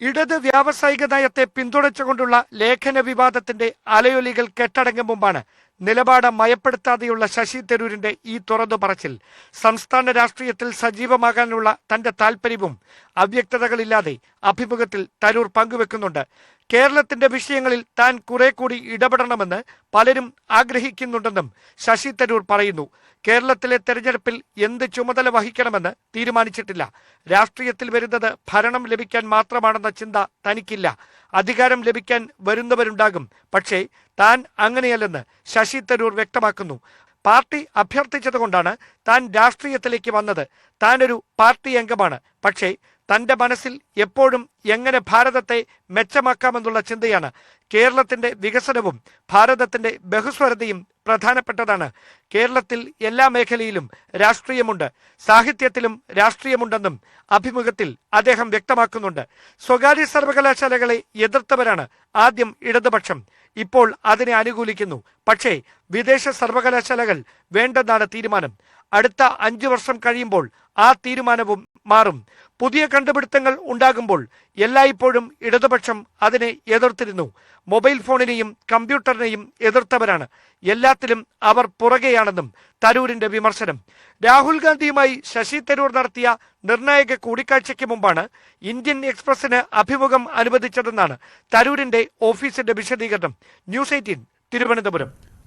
ഇടത് വ്യാവസായിക നയത്തെ പിന്തുണച്ചുകൊണ്ടുള്ള ലേഖന വിവാദത്തിന്റെ അലയൊലികൾ കെട്ടടങ്ങും മുമ്പാണ്. നിലപാട് മയപ്പെടുത്താതെയുള്ള ശശി തരൂരിന്റെ ഈ തുറന്നു പറച്ചിൽ സംസ്ഥാന രാഷ്ട്രീയത്തിൽ സജീവമാകാനുള്ള തന്റെ താൽപര്യവും അവ്യക്തതകളില്ലാതെ അഭിമുഖത്തിൽ തരൂർ പങ്കുവെക്കുന്നുണ്ട്. കേരളത്തിന്റെ വിഷയങ്ങളിൽ താൻ കുറെ കൂടി ഇടപെടണമെന്ന് പലരും ആഗ്രഹിക്കുന്നുണ്ടെന്നും ശശി തരൂർ പറയുന്നു. കേരളത്തിലെ തെരഞ്ഞെടുപ്പിൽ എന്ത് ചുമതല വഹിക്കണമെന്ന് തീരുമാനിച്ചിട്ടില്ല. രാഷ്ട്രീയത്തിൽ വരുന്നത് ഭരണം ലഭിക്കാൻ മാത്രമാണെന്ന ചിന്ത തനിക്കില്ല. അധികാരം ലഭിക്കാൻ വരുന്നവരുണ്ടാകും. പക്ഷേ താൻ അങ്ങനെയല്ലെന്ന് ശശി തരൂർ വ്യക്തമാക്കുന്നു. പാർട്ടി അഭ്യർത്ഥിച്ചതുകൊണ്ടാണ് താൻ രാഷ്ട്രീയത്തിലേക്ക് വന്നത്. താനൊരു പാർട്ടി അംഗമാണ്. പക്ഷേ തന്റെ മനസ്സിൽ എപ്പോഴും എങ്ങനെ ഭാരതത്തെ മെച്ചമാക്കാമെന്നുള്ള ചിന്തയാണ് കേരളത്തിന്റെ വികസനവും ഭാരതത്തിന്റെ ബഹുസ്വരതയും പ്രധാനപ്പെട്ടതാണ്. കേരളത്തിൽ എല്ലാ മേഖലയിലും രാഷ്ട്രീയമുണ്ട്. സാഹിത്യത്തിലും രാഷ്ട്രീയമുണ്ടെന്നും അഭിമുഖത്തിൽ അദ്ദേഹം വ്യക്തമാക്കുന്നുണ്ട്. സ്വകാര്യ സർവകലാശാലകളെ എതിർത്തവരാണ് ആദ്യം ഇടതുപക്ഷം. ഇപ്പോൾ അതിനെ അനുകൂലിക്കുന്നു. പക്ഷേ വിദേശ സർവകലാശാലകൾ വേണ്ടെന്നാണ് തീരുമാനം. അടുത്ത അഞ്ചു വർഷം കഴിയുമ്പോൾ ആ തീരുമാനവും മാറും. പുതിയ കണ്ടുപിടുത്തങ്ങൾ ഉണ്ടാകുമ്പോൾ എല്ലായ്പ്പോഴും ഇടതുപക്ഷം അതിനെ എതിർത്തിരുന്നു. മൊബൈൽ ഫോണിനെയും കമ്പ്യൂട്ടറിനെയും എതിർത്തവരാണ്. എല്ലാത്തിലും അവർ പുറകെയാണെന്നും തരൂരിന്റെ വിമർശനം. രാഹുൽ ഗാന്ധിയുമായി ശശി തരൂർ നടത്തിയ നിർണായക കൂടിക്കാഴ്ചയ്ക്ക് മുമ്പാണ് ഇന്ത്യൻ എക്സ്പ്രസിന് അഭിമുഖം അനുവദിച്ചതെന്നാണ് തരൂരിന്റെ ഓഫീസിന്റെ വിശദീകരണം. News eighteen Thiruvananthapuram.